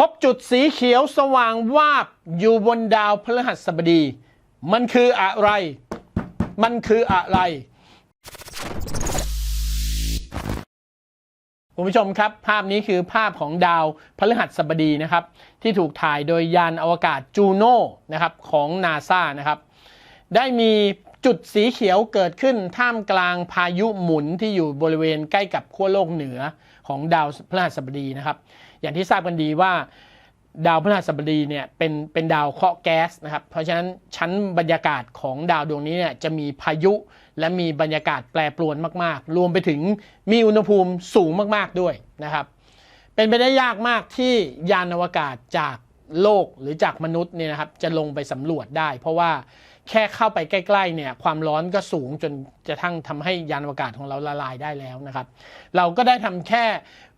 พบจุดสีเขียวสว่างวาบอยู่บนดาวพฤหัสบดี มันคืออะไร มันคืออะไร คุณผู้ชมครับ ภาพนี้คือภาพของดาวพฤหัสบดีนะครับ ที่ถูกถ่ายโดยยานอวกาศจูโน่นะครับของนาซานะครับ ได้มีจุดสีเขียวเกิดขึ้นท่ามกลางพายุหมุนที่อยู่บริเวณใกล้กับขั้วโลกเหนือ ของดาวพฤหัสบดีนะครับ อย่างที่ทราบกันดีว่าดาวพฤหัสบดีเนี่ยเป็นเป็นดาวเคราะห์แก๊สนะครับ เพราะฉะนั้นชั้นบรรยากาศของดาวดวงนี้เนี่ยจะมีพายุและมีบรรยากาศแปรปรวนมากๆ รวมไปถึงมีอุณหภูมิสูงมากๆด้วยนะครับ เป็นไปได้ยากมากที่ยานอวกาศจากโลกหรือจากมนุษย์เนี่ยนะครับจะลงไปสำรวจได้ เพราะว่า แค่เข้าไปใกล้ๆเนี่ยความร้อนก็สูงจนจะทั้งทำให้ยานอวกาศของเราละลายได้แล้วนะครับ เราก็ได้ทำแค่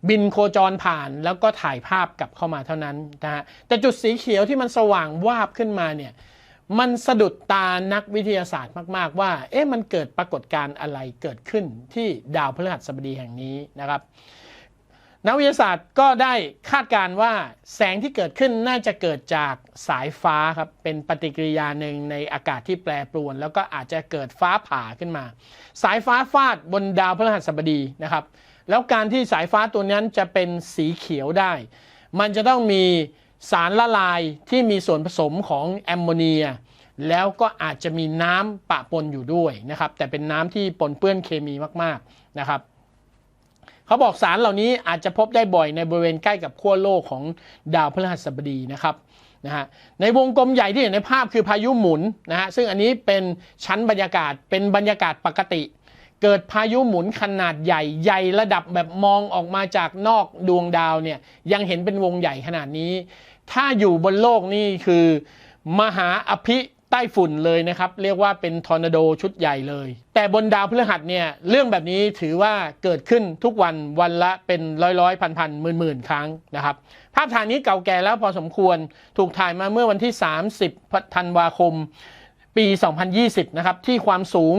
บินโคจรผ่านแล้วก็ถ่ายภาพกลับเข้ามาเท่านั้นนะฮะแต่จุดสีเขียวที่มันสว่างวาบขึ้นมาเนี่ยมันสะดุดตานักวิทยาศาสตร์มาก ๆ ว่า เอ๊ะมันเกิดปรากฏการณ์อะไรเกิดขึ้นที่ดาวพฤหัสบดีแห่งนี้นะครับ นักวิทยาศาสตร์ก็ได้คาดการณ์ว่าแสงที่เกิดขึ้นน่าจะเกิดจากสายฟ้าครับเป็นปฏิกิริยาหนึ่งในอากาศที่แปรปรวน แล้วก็อาจจะเกิดฟ้าผ่าขึ้นมา สายฟ้าฟาดบนดาวพฤหัสบดีนะครับ แล้วการที่สายฟ้าตัวนั้นจะเป็นสีเขียวได้ มันจะต้องมีสารละลายที่มีส่วนผสมของแอมโมเนีย แล้วก็อาจจะมีน้ำปะปนอยู่ด้วยนะครับแต่เป็นน้ำที่ปนเปื้อนเคมีมากๆนะครับ เขาบอกสารเหล่านี้อาจจะพบได้บ่อยในบริเวณใกล้กับขั้วโลกของดาวพฤหัสบดีนะครับนะฮะในวงกลมใหญ่ที่เห็นในภาพคือพายุหมุนนะฮะซึ่งอันนี้เป็นชั้นบรรยากาศเป็นบรรยากาศปกติ เกิดพายุหมุนขนาดใหญ่ใหญ่ระดับแบบมองออกมาจากนอกดวงดาวเนี่ยยังเห็นเป็นวงใหญ่ขนาดนี้ ถ้าอยู่บนโลกนี่คือ มหาอภิ ใต้ฝุ่นเลยนะครับ เรียกว่าเป็นทอร์นาโดชุดใหญ่เลย แต่บนดาวพฤหัสเนี่ยเรื่องแบบนี้ถือว่าเกิดขึ้นทุกวันวันละเป็นร้อยร้อยพันพันหมื่นหมื่นครั้งนะครับ ภาพถ่ายนี้เก่าแก่แล้วพอสมควรถูกถ่ายมาเมื่อวันที่ 30ธันวาคม ปี 2020 นะครับ ที่ความสูง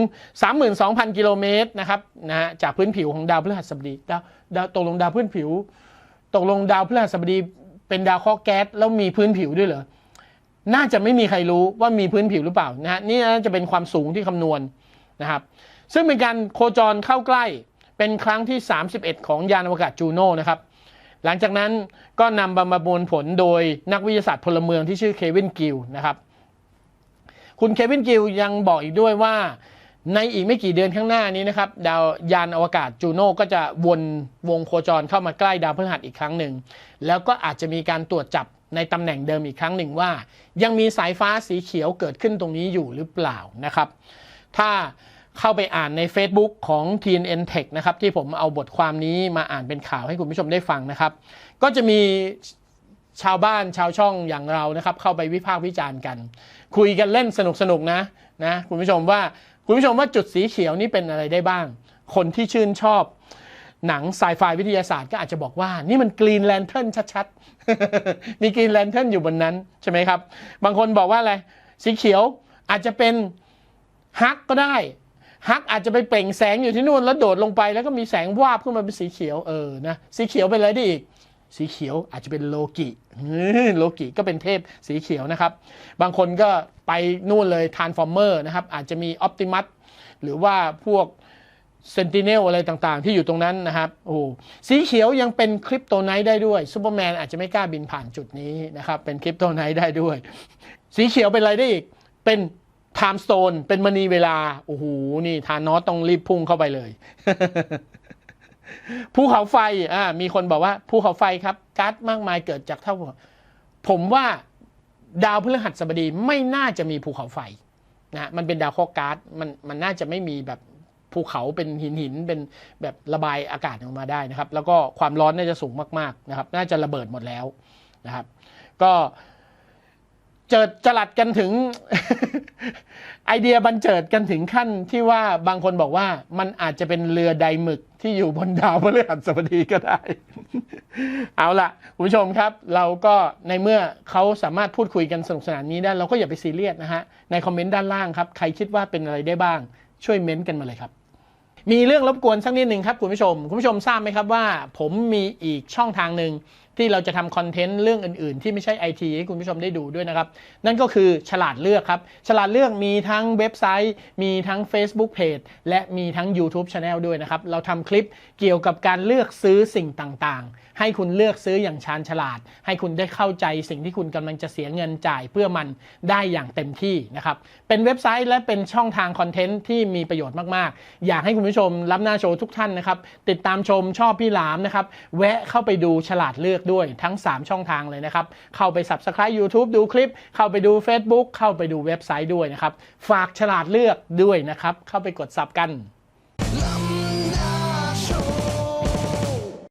32,000 กิโลเมตรนะครับนะฮะจากพื้นผิวของดาวพฤหัสบดีดาวดาวตกลงดาวพื้นผิว ตกลงดาวพฤหัสบดีเป็นดาวเคราะห์แก๊สแล้วมีพื้นผิวด้วยเหรอ น่าจะไม่มีใครรู้ว่ามีพื้นผิวหรือเปล่านะฮะนี่น่าจะเป็นความสูงที่คำนวณนะครับ ซึ่งเป็นการโคจรเข้าใกล้เป็นครั้งที่ 31 ของยานอวกาศจูโน่นะครับ หลังจากนั้นก็นำมาประมวลผลโดยนักวิทยาศาสตร์พลเมืองที่ชื่อเควินกิลนะครับ คุณเควินกิลยังบอกอีกด้วยว่า ในอีกไม่กี่เดือนข้างหน้านี้นะครับ ดาวยานอวกาศจูโน่ก็จะวนวงโคจรเข้ามาใกล้ดาวพฤหัสอีกครั้งหนึ่ง แล้วก็อาจจะมีการตรวจจับ ในตำแหน่งเดิมอีกครั้งหนึ่งว่า ยังมีสายฟ้าสีเขียวเกิดขึ้นตรงนี้อยู่หรือเปล่านะครับ ถ้าเข้าไปอ่านใน Facebook ของ TNN Tech นะครับที่ผมเอาบทความนี้มาอ่านเป็นข่าวให้คุณผู้ชมได้ฟังนะครับ ก็จะมีชาวบ้านชาวช่องอย่างเรานะครับ เข้าไปวิพากษ์วิจารณ์กัน คุยกันเล่นสนุกๆนะนะคุณผู้ชมว่าคุณผู้ชมว่าจุดสีเขียวนี่เป็นอะไรได้บ้าง คนที่ชื่นชอบ หนังไซไฟวิทยาศาสตร์ก็อาจจะบอกว่า นี่มันกรีนแลนเทิร์นชัดๆ มีกรีนแลนเทิร์นอยู่บนนั้น ใช่ไหมครับ บางคนบอกว่าอะไร สีเขียวอาจจะเป็นฮักก็ได้ ฮักอาจจะไปเปล่งแสงอยู่ที่นู่นแล้วโดดลงไปแล้วก็มีแสงวาบขึ้นมาเป็นสีเขียวเออนะสีเขียวเป็นอะไรได้อีกสีเขียวอาจจะเป็นโลกิโลกิก็เป็นเทพสีเขียวนะครับ บางคนก็ไปนู่นเลยทานฟอร์เมอร์นะครับ อาจจะมีออ t ติมัสหรือว่าพวก เซนติเนลอะไรต่างๆ ที่อยู่ตรงนั้นนะครับโอ้สีเขียวยังเป็นคริปโตไนท์ได้ด้วยซูเปอร์แมนอาจจะไม่กล้าบินผ่านจุดนี้นะครับ เป็นคริปโตไนท์ได้ด้วย สีเขียวเป็นอะไรได้อีก เป็นไทม์สโตนเป็นมณีเวลา โอ้โห นี่ทานอสต้องรีบพุ่งเข้าไปเลยภูเขาไฟอ่ามีคนบอกว่าภูเขาไฟครับก๊าซมากมายเกิดจากเท่าผมว่าดาวพฤหัสบดีไม่น่าจะมีภูเขาไฟนะมันเป็นดาวเคราะห์ก๊าซมันมันน่าจะไม่มีแบบ ภูเขาเป็นหินหินเป็นแบบระบายอากาศออกมาได้นะครับ แล้วก็ความร้อนน่าจะสูงมากๆนะครับ น่าจะระเบิดหมดแล้วนะครับ ก็เจิดจรัดกันถึง ไอเดียบันเจิดกันถึงขั้นที่ว่าบางคนบอกว่ามันอาจจะเป็นเรือไดหมึกที่อยู่บนดาวพฤหัสบดีก็ได้ เอาละคุณผู้ชมครับ เราก็ในเมื่อเขาสามารถพูดคุยกันสนุกสนานนี้ได้ เราก็อย่าไปซีเรียสนะฮะ ในคอมเมนต์ด้านล่างครับ ใครคิดว่าเป็นอะไรได้บ้าง ช่วยเม้นต์กันมาเลยครับ มีเรื่องรบกวนสักนิดหนึ่งครับคุณผู้ชม คุณผู้ชมทราบไหมครับว่า ผมมีอีกช่องทางหนึ่ง ที่เราจะทำคอนเทนต์เรื่องอื่นๆ ที่ไม่ใช่ไอทีให้คุณผู้ชมได้ดูด้วยนะครับ นั่นก็คือฉลาดเลือกครับ ฉลาดเลือกมีทั้งเว็บไซต์ มีทั้ง Facebook Page และมีทั้ง YouTube Channel ด้วยนะครับ เราทำคลิปเกี่ยวกับการเลือกซื้อสิ่งต่างๆ ให้คุณเลือกซื้ออย่างชาญฉลาด ให้คุณได้เข้าใจสิ่งที่คุณกำลังจะเสียเงินจ่ายเพื่อมันได้อย่างเต็มที่นะครับ เป็นเว็บไซต์และเป็นช่องทางคอนเทนต์ที่มีประโยชน์มากๆ อยากให้คุณผู้ชมรับหน้าโชว์ทุกท่านนะครับ ติดตามชมชอบพี่หลามนะครับ แวะเข้าไปดูฉลาดเลือกด้วยทั้ง 3 ช่องทางเลยนะครับ เข้าไป Subscribe YouTube ดูคลิป เข้าไปดู Facebook เข้าไปดูเว็บไซต์ด้วยนะครับ ฝากฉลาดเลือกด้วยนะครับ เข้าไปกดซับกัน